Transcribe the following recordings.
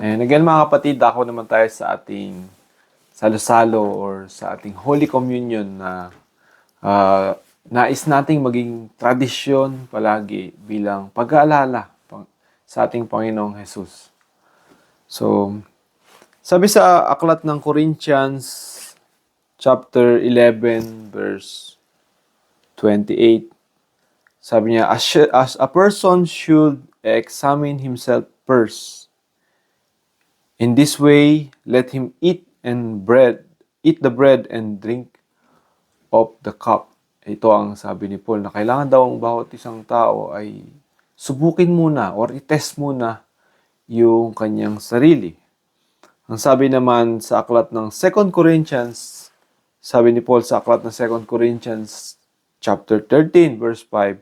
And again mga kapatid, ako naman tayo sa ating salo-salo or sa ating Holy Communion na ah, nais nating maging tradisyon palagi bilang pag-aalala sa ating Panginoong Jesus. So, sabi sa aklat ng Corinthians chapter 11 verse 28, sabi niya, as a person should examine himself first. In this way, let him eat and bread, eat the bread and drink of the cup. Ito ang sabi ni Paul na kailangan daw ang bawat isang tao ay subukin muna or itest muna yung kanyang sarili. Ang sabi naman sa aklat ng 2 Corinthians, sabi ni Paul sa aklat ng 2 Corinthians chapter 13 verse 5,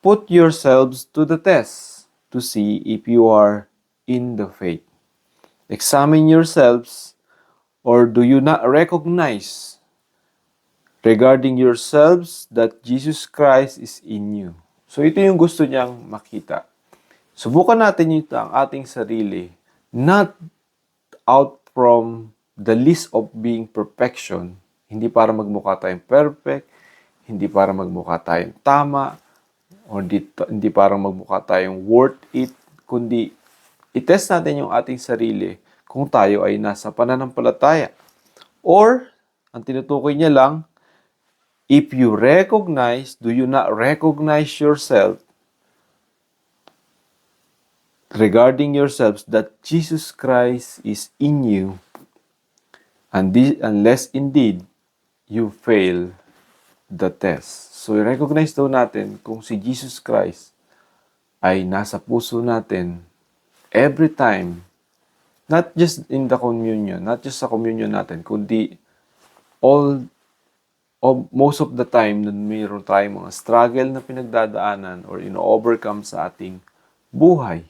Put yourselves to the test to see if you are in the faith. Examine yourselves, or do you not recognize regarding yourselves that Jesus Christ is in you? So ito yung gusto niyang makita. Subukan natin yung ang ating sarili, not out from the list of being perfection, hindi para magmukha tayong perfect, hindi para magmukha tayong tama, o hindi, hindi para magmukha tayong worth it, kundi itest natin yung ating sarili kung tayo ay nasa pananampalataya. Or, ang tinutukoy niya lang, if you recognize, do you not recognize yourself regarding yourselves that Jesus Christ is in you, and this, unless indeed you fail the test. So, recognize daw natin kung si Jesus Christ ay nasa puso natin every time, not just in the communion, not just sa communion natin, kundi all of most of the time na mayroon tayong mga struggle na pinagdadaanan or ino-overcome sa ating buhay.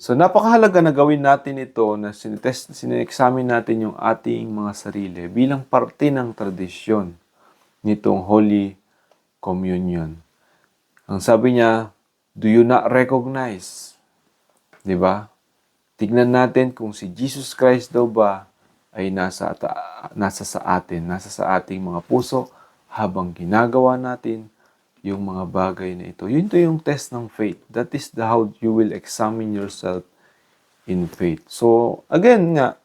So, napakahalaga na gawin natin ito na sinitest, sinexamine natin yung ating mga sarili bilang parte ng tradisyon nitong Holy Communion. Ang sabi niya, do you not recognize? Di ba? Tignan natin kung si Jesus Christ daw ba ay nasa, ata- nasa sa atin, nasa sa ating mga puso habang ginagawa natin yung mga bagay na ito. Yun to yung test ng faith. That is the how you will examine yourself in faith. So, again nga,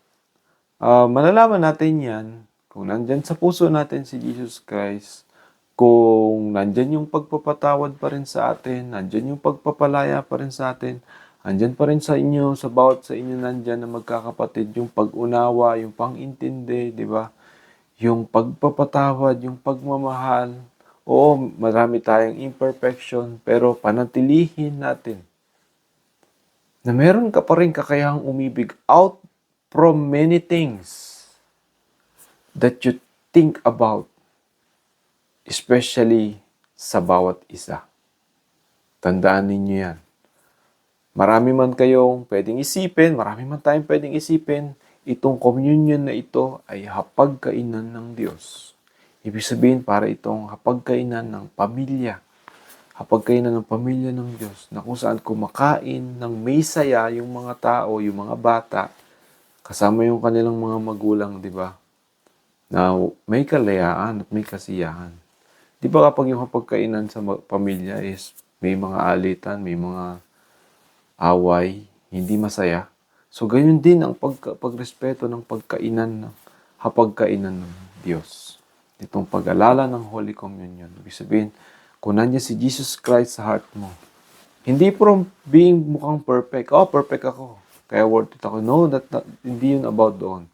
ah, malalaman natin yan kung nandyan sa puso natin si Jesus Christ, kung nandyan yung pagpapatawad pa rin sa atin, nandyan yung pagpapalaya pa rin sa atin, andyan pa rin sa inyo, sa bawat sa inyo nandyan na magkakapatid, yung pag-unawa, yung pang-intindi, di ba? Yung pagpapatawad, yung pagmamahal. Oo, marami tayong imperfection, pero panatilihin natin na meron ka pa rin kakayahang umibig out from many things that you think about, especially sa bawat isa. Tandaan ninyo yan. Marami man kayong pwedeng isipin, marami man tayong pwedeng isipin, itong communion na ito ay hapagkainan ng Diyos. Ibig sabihin, para itong hapagkainan ng pamilya. Hapagkainan ng pamilya ng Diyos na kung saan kumakain ng may saya yung mga tao, yung mga bata, kasama yung kanilang mga magulang, di ba? Na may kalayaan at may kasiyahan. Di ba kapag yung hapagkainan sa pamilya is may mga alitan, may mga away, hindi masaya. So, ganyan din ang pagka, pagrespeto ng pagkainan ng hapagkainan ng Diyos. Itong pag-alala ng Holy Communion. Ibig sabihin, kung nandiyan si Jesus Christ sa heart mo, hindi from being mukhang perfect. Oh, perfect ako. Kaya worth it ako. No, that, that, hindi yun about doon.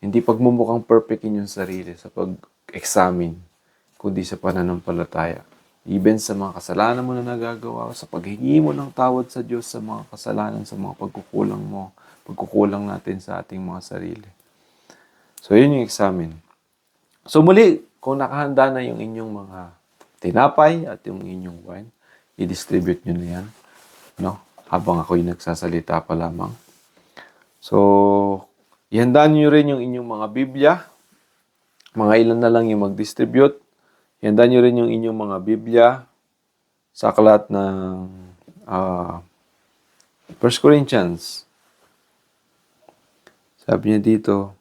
Hindi pagmumukhang perfect in yung sarili sa pag-examine, kundi sa pananampalataya. Even sa mga kasalanan mo na nagagawa, sa paghingi mo ng tawad sa Diyos sa mga kasalanan, sa mga pagkukulang mo, pagkukulang natin sa ating mga sarili. So, yun yung examine. So, muli, kung nakahanda na yung inyong mga tinapay at yung inyong wine, i-distribute nyo na yan. No? Habang ako'y nagsasalita pa lamang. So, ihandaan nyo rin yung inyong mga Biblia. Mga ilan na lang yung mag-distribute. Ihandaan nyo rin yung inyong mga Biblia sa aklat ng ah, 1 Corinthians Sabi niya dito,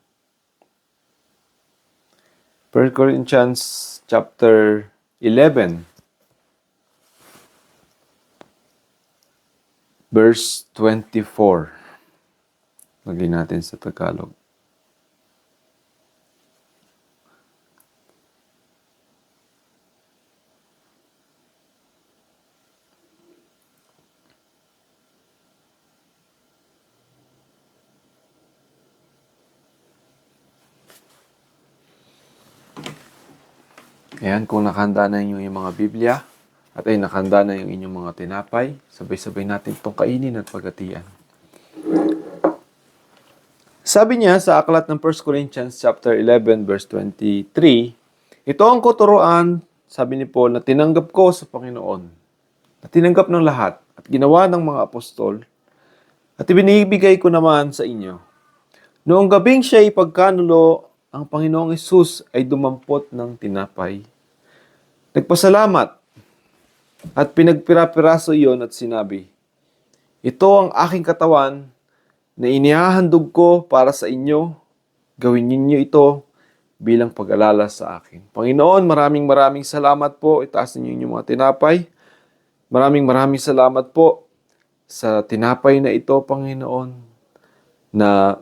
1 Corinthians chapter 11, verse 24. Lagyan natin sa Tagalog. Ayan, kung nakahanda na yung, yung mga Biblia, at ay nakahanda na yung inyong mga tinapay, sabay-sabay natin itong kainin at pagatian. Sabi niya sa aklat ng 1 Corinthians chapter 11 verse 23, ito ang kuturuan, sabi ni Paul, na tinanggap ko sa Panginoon, na tinanggap ng lahat at ginawa ng mga apostol, at ibinibigay ko naman sa inyo. Noong gabing siya ipagkanulo, ang Panginoong Isus ay dumampot ng tinapay. Nagpasalamat at pinagpira-piraso iyon at sinabi, Ito ang aking katawan na inihahandog ko para sa inyo. Gawin ninyo ito bilang pag-alala sa akin. Panginoon, maraming maraming salamat po. Itaas ninyo inyong mga tinapay. Maraming maraming salamat po sa tinapay na ito, Panginoon, na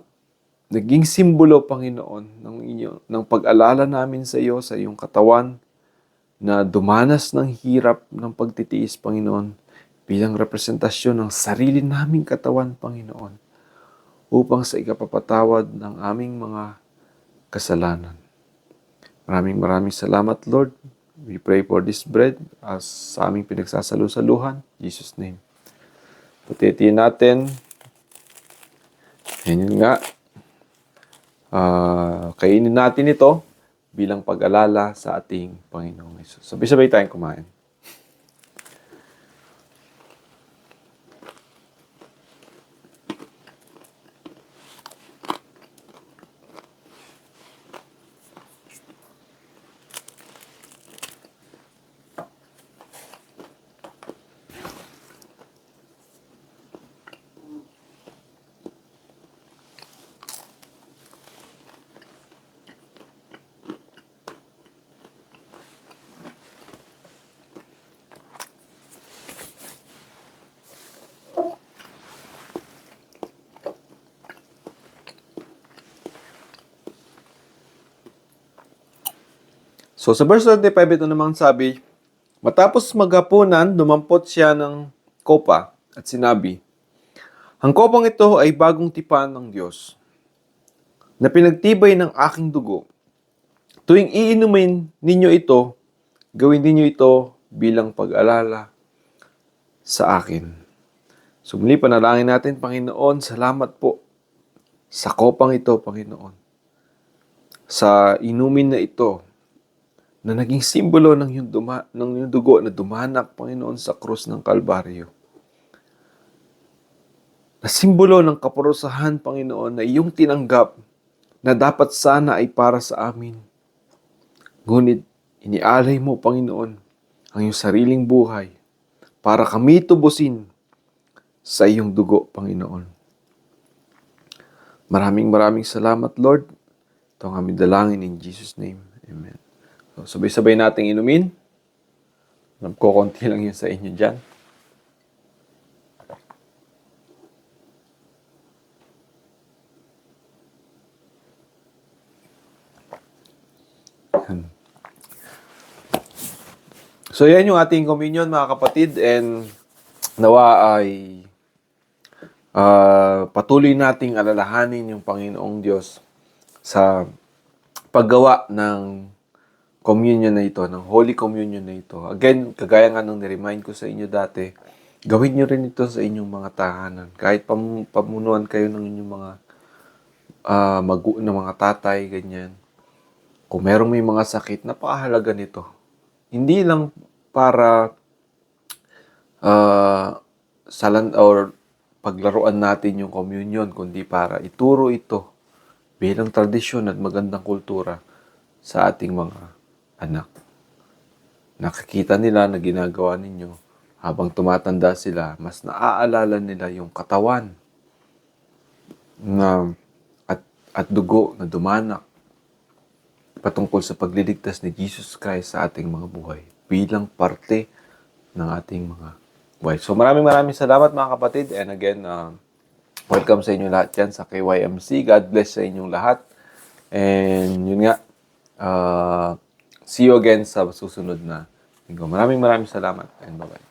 naging simbolo, Panginoon, ng, inyo, ng pag-alala namin sa iyo, sa iyong katawan, na dumanas ng hirap ng pagtitiis, Panginoon, bilang representasyon ng sarili naming katawan, Panginoon, upang sa ikapapatawad ng aming mga kasalanan. Maraming maraming salamat, Lord. We pray for this bread as sa aming pinagsasalusaluhan. In Jesus' name. Putitiin natin. Yan nga. Ah, kainin natin ito bilang pag-alala sa ating Panginoong Yesus. Sabay-sabay tayong kumain. So sa verse 25 ito namang sabi, Matapos maghapunan, dumampot siya ng kopa at sinabi, Ang kopang ito ay bagong tipan ng Diyos na pinagtibay ng aking dugo. Tuwing iinumin ninyo ito, gawin ninyo ito bilang pag-alala sa akin. So muli panalangin natin, Panginoon, salamat po sa kopang ito, Panginoon. Sa inumin na ito, na naging simbolo ng yung, duma, ng yung dugo na dumanak, Panginoon, sa krus ng Kalbaryo. Na simbolo ng kaparusahan, Panginoon, na iyong tinanggap na dapat sana ay para sa amin. Ngunit, inialay mo, Panginoon, ang iyong sariling buhay para kami tubusin sa iyong dugo, Panginoon. Maraming maraming salamat, Lord. Ito ang aming dalangin in Jesus' name. Amen. So, sabay-sabay nating inumin. Alam ko, konti lang yun sa inyo dyan. Yan. So, yan yung ating communion, mga kapatid. And nawa ay ah, patuloy nating alalahanin yung Panginoong Diyos sa paggawa ng communion na ito, ng Holy Communion na ito. Again, kagaya nga nung niremind ko sa inyo dati, gawin nyo rin ito sa inyong mga tahanan. Kahit pam, pamunuan kayo ng inyong mga uh, magu ng mga tatay, ganyan. Kung merong may mga sakit, napakahalaga nito. Hindi lang para uh, salan or paglaruan natin yung communion, kundi para ituro ito bilang tradisyon at magandang kultura sa ating mga anak. Nakikita nila na ginagawa ninyo habang tumatanda sila, mas naaalala nila yung katawan na at at dugo na dumanak patungkol sa pagliligtas ni Jesus Christ sa ating mga buhay bilang parte ng ating mga buhay. So maraming maraming salamat mga kapatid and again, uh, welcome sa inyo lahat yan sa KYMC. God bless sa inyong lahat. And yun nga, uh, see you again sa susunod na linggo. Maraming maraming salamat and bye-bye.